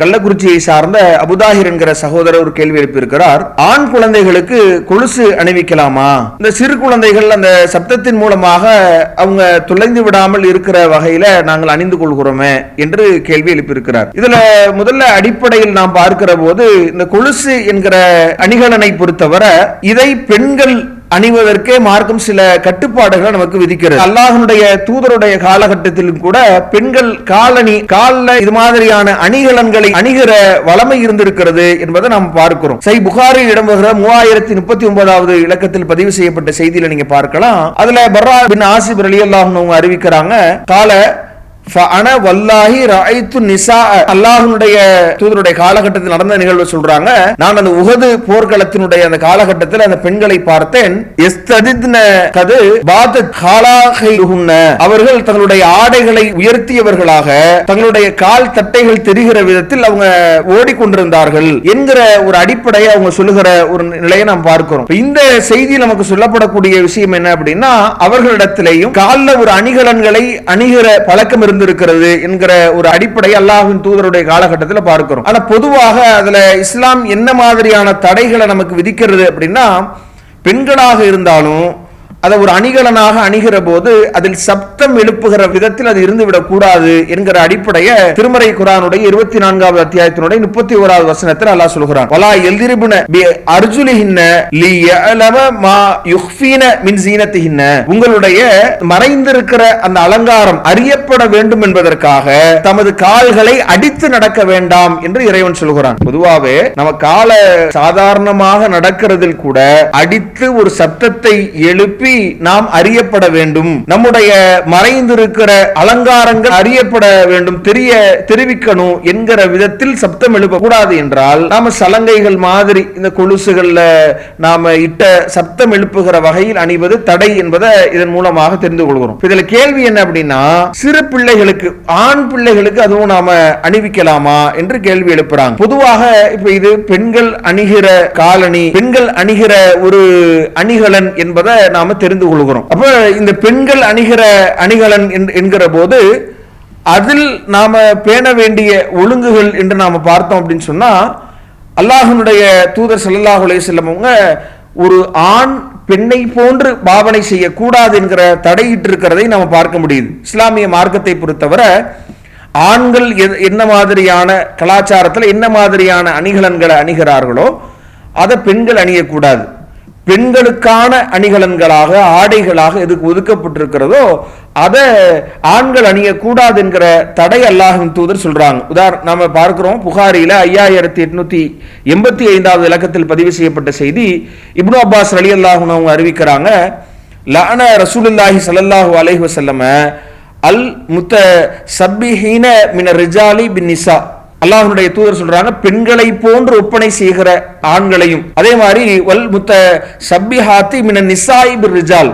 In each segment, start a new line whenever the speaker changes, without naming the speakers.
கள்ளக்குறிச்சியை சார்ந்த அபுதாஹிர் என்கிற சகோதரர் ஒரு கேள்வி எழுப்பியிருக்கிறார். ஆண் குழந்தைகளுக்கு கொலுசு அணிவிக்கலாமா? இந்த சிறு குழந்தைகள் அந்த சப்தத்தின் மூலமாக அவங்க தொலைந்து விடாமல் இருக்கிற வகையில நாங்கள் அணிந்து கொள்கிறோமே என்று கேள்வி எழுப்பியிருக்கிறார். இதுல முதல்ல அடிப்படையில் நாம் பார்க்கிற போது இந்த கொலுசு என்கிற அணிகலனை பொறுத்தவரை இதை பெண்கள் அணிவதற்கே மார்க்கம் சில கட்டுப்பாடுகளை நமக்கு விதிக்கிறது. அல்லாஹனுடைய தூதருடைய காலகட்டத்திலும் கூட பெண்கள் காலணி காலில் இது மாதிரியான அணிகலன்களை அணிகிற வளமை இருந்திருக்கிறது என்பதை நாம் பார்க்கிறோம். சை புகாரில் இடம்பெறுகிற மூவாயிரத்தி முப்பத்தி ஒன்பதாவது இலக்கத்தில் பதிவு செய்யப்பட்ட செய்தியில நீங்க பார்க்கலாம். அதுல பர்ரா பின் ஆசிப் அலி அல்லாஹ் அறிவிக்கிறாங்க கால வல்லாஹி ரஅய்து நிசா அல்லாஹனுடைய தூதருடைய காலகட்டத்தில் நடந்த நிகழ்வு சொல்றாங்க. நான் அந்த உகது போர்க்களத்தினுடைய அந்த காலகட்டத்தில் அந்த பெண்களை பார்த்தேன். எஸ்ததித்ன கது பாத காலாகைஹுன்ன அவர்கள் தங்களுடைய ஆடைகளை உயர்த்தியவர்களாக தங்களுடைய கால் தட்டைகள் தெரிகிற விதத்தில் அவங்க ஓடிக்கொண்டிருந்தார்கள் என்கிற ஒரு அடிப்படையை அவங்க சொல்லுகிற ஒரு நிலையை நாம் பார்க்கிறோம். இந்த செய்தி நமக்கு சொல்லப்படக்கூடிய விஷயம் என்ன அப்படின்னா அவர்களிடத்திலேயும் காலில் ஒரு அணிகலன்களை அணிகிற பழக்கம் இருந்திருக்கிறது என்கிற ஒரு அடிப்படை அல்லாஹின் தூதருடைய காலகட்டத்தில் பார்க்கிறோம். ஆனா பொதுவாக அதுல இஸ்லாம் என்ன மாதிரியான தடைகளை நமக்கு விதிக்கிறது அப்படின்னா பெண்களாக இருந்தாலும் அதை ஒரு அணிகலனாக அணிகிற போது அதில் சப்தம் எழுப்புகிற விதத்தில் அது இருந்து விடக்கூடாது என்கிற அடிப்படைய திருமறை குரானுடைய இருபத்தி நான்காவது அத்தியாயத்தினுடைய முப்பத்தி ஓராவது வசனத்தில் அல்லாஹ் சொல்கிறான். வலா எல்திரிபுன பி அர்ஜுலிஹின்ன லி மா யுக்ஃபீன மின் உங்களுடைய மறைந்திருக்கிற அந்த அலங்காரம் அறியப்பட வேண்டும் என்பதற்காக தமது கால்களை அடித்து நடக்க வேண்டாம் என்று இறைவன் சொல்கிறான். பொதுவாகவே நம்ம கால சாதாரணமாக நடக்கிறதில் கூட அடித்து ஒரு சப்தத்தை எழுப்பி நாம் அறியப்பட வேண்டும். நம்முடைய மறைந்திருக்கிற அலங்காரங்கள் அறியப்பட வேண்டும். தெரிய தெரிவிக்கணும் என்கிற விதத்தில் சப்தம் எழுப்பக்கூடாது என்றால் நாம சலங்கைகள் மாதிரி இந்த கொலுசுகள்ல நாம இட்ட சப்தம் எழுப்புகிற வகையில் அணிவது தடை என்பதை இதன் மூலமாக தெரிந்து கொள்கிறோம். இதுல கேள்வி என்ன அப்படின்னா சிறு பிள்ளைகளுக்கு ஆண் பிள்ளைகளுக்கு அதுவும் நாம அணிவிக்கலாமா என்று கேள்வி எழுப்புறாங்க. பொதுவாக இப்ப இது பெண்கள் அணிகிற காலணி பெண்கள் அணிகிற ஒரு அணிகலன் என்பதை நாம தெரிந்து கொள்கிறோம் அப்ப இந்த பெண்கள் அணிகிற அணிகலன் என்- என்கிற போது அதில் நாம பேண வேண்டிய ஒழுங்குகள் என்று நாம பார்த்தோம் அப்படின்னு சொன்னா அல்லாஹனுடைய தூதர் ஸல்லல்லாஹு அலைஹி அவங்க ஒரு ஆண் பெண்ணை போன்று பாவனை செய்யக்கூடாது என்கிற தடையிட்டு இருக்கிறதை நாம பார்க்க முடியுது. இஸ்லாமிய மார்க்கத்தை பொறுத்தவரை ஆண்கள் என்ன மாதிரியான கலாச்சாரத்தில் என்ன மாதிரியான அணிகலன்களை அணிகிறார்களோ அதை பெண்கள் அணியக்கூடாது. பெண்களுக்கான அணிகலன்களாக ஆடைகளாக எதுக்கு ஒதுக்கப்பட்டிருக்கிறதோ அதை ஆண்கள் அணியக்கூடாது என்கிற தடை அல்லாஹின் தூதர் சொல்றாங்க. உதாரணம் நாம பார்க்கிறோம் புகாரியில ஐயாயிரத்தி எட்நூத்தி எண்பத்தி ஐந்தாவது இலக்கத்தில் பதிவு செய்யப்பட்ட செய்தி இப்னு அப்பாஸ் அலி அல்லாஹன் அவங்க அறிவிக்கிறாங்க லான ரசூலுல்லாஹி ஸல்லல்லாஹு அலைஹி வசல்லம அல் முத்த சப்பிஹீன மின ரிஜாலி பின் நிசா அல்லாஹனுடைய தூதர் சொல்றாங்க பெண்களை போன்று ஒப்பனை செய்கிற ஆண்களையும். அதே மாதிரி வல் முத்த சப்பிஹாத்தி மின நிசாய் ரிஜால்.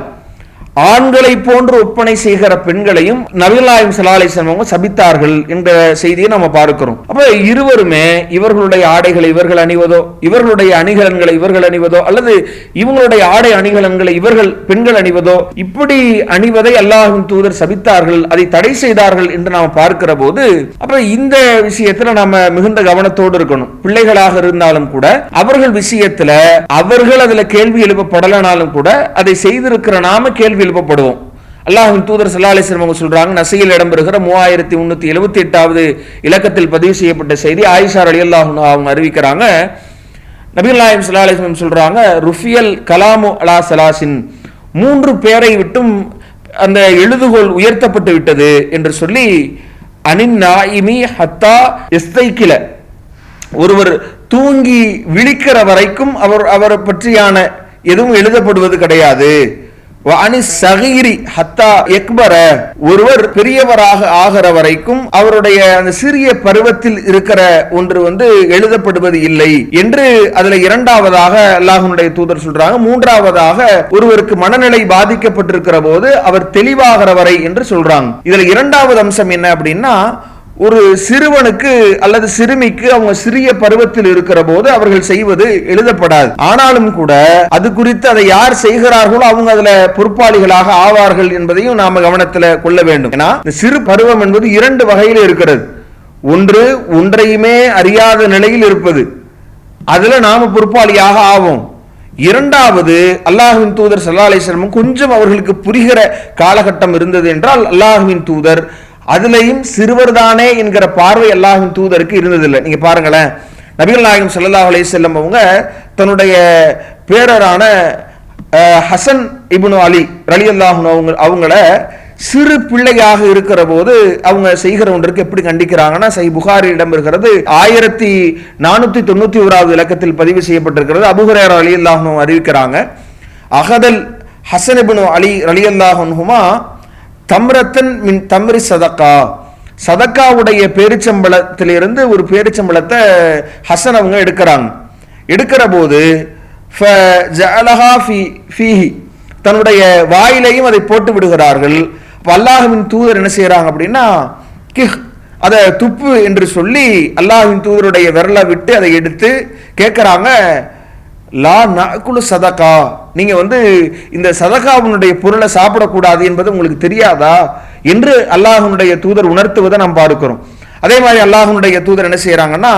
ஆண்களை போன்று ஒப்பனை செய்கிற பெண்களையும் நபிகளாயும் சலாலிசம் அவங்க சபித்தார்கள் என்ற செய்தியை நம்ம பார்க்கிறோம். அப்ப இருவருமே இவர்களுடைய ஆடைகளை இவர்கள் அணிவதோ இவர்களுடைய அணிகலன்களை இவர்கள் அணிவதோ அல்லது இவங்களுடைய ஆடை அணிகலன்களை இவர்கள் பெண்கள் அணிவதோ இப்படி அணிவதை அல்லாஹின் தூதர் சபித்தார்கள் அதை தடை செய்தார்கள் என்று நாம் பார்க்கிற போது அப்ப இந்த விஷயத்துல நாம மிகுந்த கவனத்தோடு இருக்கணும். பிள்ளைகளாக இருந்தாலும் கூட அவர்கள் விஷயத்துல அவர்கள் அதுல கேள்வி எழுப்பப்படலனாலும் கூட அதை செய்திருக்கிற நாம கேள்வி எழுப்பப்படுவோம் அல்லாஹின் தூதர் ஸல்லல்லாஹு அலைஹி அவங்க சொல்றாங்க நசையில் இடம்பெறுகிற மூவாயிரத்தி முன்னூத்தி எழுபத்தி எட்டாவது இலக்கத்தில் பதிவு செய்யப்பட்ட செய்தி ஆயிஷார் அலி அன்ஹா அவங்க அறிவிக்கிறாங்க. நபிகள் நாயம் ஸல்லல்லாஹு அலைஹி சொல்றாங்க ருஃபியல் கலாமு அலா சலாசின் மூன்று பேரை விட்டும் அந்த எழுதுகோல் உயர்த்தப்பட்டு விட்டது என்று சொல்லி அனின் நாயிமி ஹத்தா எஸ்தைக்கில ஒருவர் தூங்கி விழிக்கிற வரைக்கும் அவர் அவரை பற்றியான எதுவும் எழுதப்படுவது கிடையாது. ஹத்தா எக்பர ஒருவர் பெரியவராக ஆகிற வரைக்கும் அவருடைய அந்த சிறிய பருவத்தில் இருக்கிற ஒன்று வந்து எழுதப்படுவது இல்லை என்று அதுல இரண்டாவதாக அல்லாஹனுடைய தூதர் சொல்றாங்க. மூன்றாவதாக ஒருவருக்கு மனநிலை பாதிக்கப்பட்டிருக்கிற போது அவர் தெளிவாகிற வரை என்று சொல்றாங்க. இதுல இரண்டாவது அம்சம் என்ன அப்படின்னா ஒரு சிறுவனுக்கு அல்லது சிறுமிக்கு அவங்க சிறிய பருவத்தில் இருக்கிற போது அவர்கள் செய்வது எழுதப்படாது. ஆனாலும் கூட அது குறித்து அதை யார் செய்கிறார்களோ அவங்க அதுல பொறுப்பாளிகளாக ஆவார்கள் என்பதையும் நாம கவனத்துல கொள்ள வேண்டும். ஏன்னா இந்த சிறு பருவம் என்பது இரண்டு வகையில் இருக்கிறது. ஒன்று ஒன்றையுமே அறியாத நிலையில் இருப்பது. அதுல நாம பொறுப்பாளியாக ஆவோம். இரண்டாவது அல்லாஹுவின் தூதர் சல்லா அலிஸ்லமும் கொஞ்சம் அவர்களுக்கு புரிகிற காலகட்டம் இருந்தது என்றால் அல்லாஹுவின் தூதர் அதுலயும் சிறுவர்தானே என்கிற பார்வை அல்லாஹுவின் தூதருக்கு இருந்ததில்லை. நீங்க பாருங்களேன் நபிகள் நாயகம் ஸல்லல்லாஹு அலைஹி செல்லம் அவங்க தன்னுடைய பேரரான ஹசன் இபுனு அலி ரலியல்லாஹு அவங்க அவங்கள சிறு பிள்ளையாக இருக்கிற போது அவங்க செய்கிற ஒன்றுக்கு எப்படி கண்டிக்கிறாங்கன்னா சை புகாரியிடம் இருக்கிறது ஆயிரத்தி நானூற்றி தொண்ணூற்றி ஓராவது இலக்கத்தில் பதிவு செய்யப்பட்டிருக்கிறது. அபுஹரேர் அலி அல்லாஹனும் அறிவிக்கிறாங்க. அகதல் ஹசன் இபுனு அலி ரலி அல்லாஹன்ஹுமா தம்ரத்தன் மின் தம்ரி சதக்கா. சதக்காவுடைய பேரிச்சம்பளத்திலிருந்து ஒரு பேரிச்சம்பளத்தை ஹசன் அவங்க எடுக்கிறாங்க. எடுக்கிற போது தன்னுடைய வாயிலையும் அதை போட்டு விடுகிறார்கள். அல்லாஹுவின் தூதர் என்ன செய்கிறாங்க அப்படின்னா கிஹ் அதை துப்பு என்று சொல்லி அல்லாஹின் தூதருடைய விரலை விட்டு அதை எடுத்து கேட்குறாங்க. லா நகுலு சதகா. நீங்கள் வந்து இந்த சதகாவினுடைய பொருளை சாப்பிடக்கூடாது என்பது உங்களுக்கு தெரியாதா? என்று அல்லாஹனுடைய தூதர் உணர்த்துவதை நாம் பார்க்கிறோம். அதே மாதிரி அல்லாஹனுடைய தூதர் என்ன செய்கிறாங்கன்னா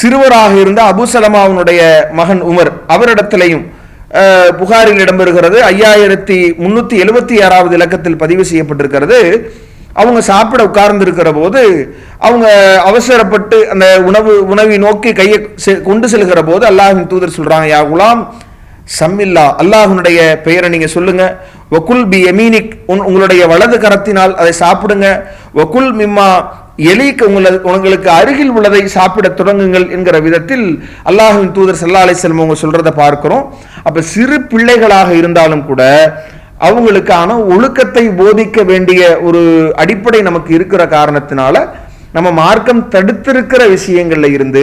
சிறுவராக இருந்த அபுசலமாவுனுடைய மகன் உமர் அவரிடத்திலையும் புகாரில் இடம்பெறுகிறது. ஐயாயிரத்தி முன்னூற்றி எழுபத்தி ஆறாவது இலக்கத்தில் பதிவு செய்யப்பட்டிருக்கிறது. அவங்க சாப்பிட உட்கார்ந்துருக்கிற போது அவங்க அவசரப்பட்டு அந்த உணவு உணவை நோக்கி கையை செ- கொண்டு செல்கிற போது அல்லாஹின் தூதர் சொல்கிறாங்க யா குலாம் சம்மில்லா அல்லாஹனுடைய பெயரை நீங்கள் சொல்லுங்க. வகுல் பி எமீனிக் உன்- உங்களுடைய வலது கரத்தினால் அதை சாப்பிடுங்க. வகுல் மிம்மா எலிக்கு உங்களை உங்களுக்கு அருகில் உள்ளதை சாப்பிட தொடங்குங்கள் என்கிற விதத்தில் அல்லாஹின் தூதர் சல்லா அலிஸ்லம் அவங்க சொல்கிறத பார்க்குறோம். அப்போ சிறு பிள்ளைகளாக இருந்தாலும் கூட அவங்களுக்கான ஒழுக்கத்தை போதிக்க வேண்டிய ஒரு அடிப்படை நமக்கு இருக்கிற காரணத்தினால நம்ம மார்க்கம் தடுத்திருக்கிற விஷயங்கள்ல இருந்து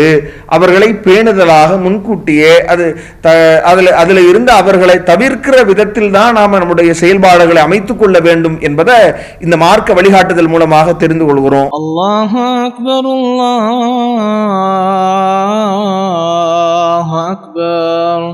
அவர்களை பேணுதலாக முன்கூட்டியே அது த அதில் அதில் இருந்து அவர்களை தவிர்க்கிற விதத்தில் தான் நாம் நம்முடைய செயல்பாடுகளை அமைத்து கொள்ள வேண்டும் என்பதை இந்த மார்க்க வழிகாட்டுதல் மூலமாக தெரிந்து கொள்கிறோம்.
அல்லாஹ் அக்பர் அல்லாஹ் அக்பர்.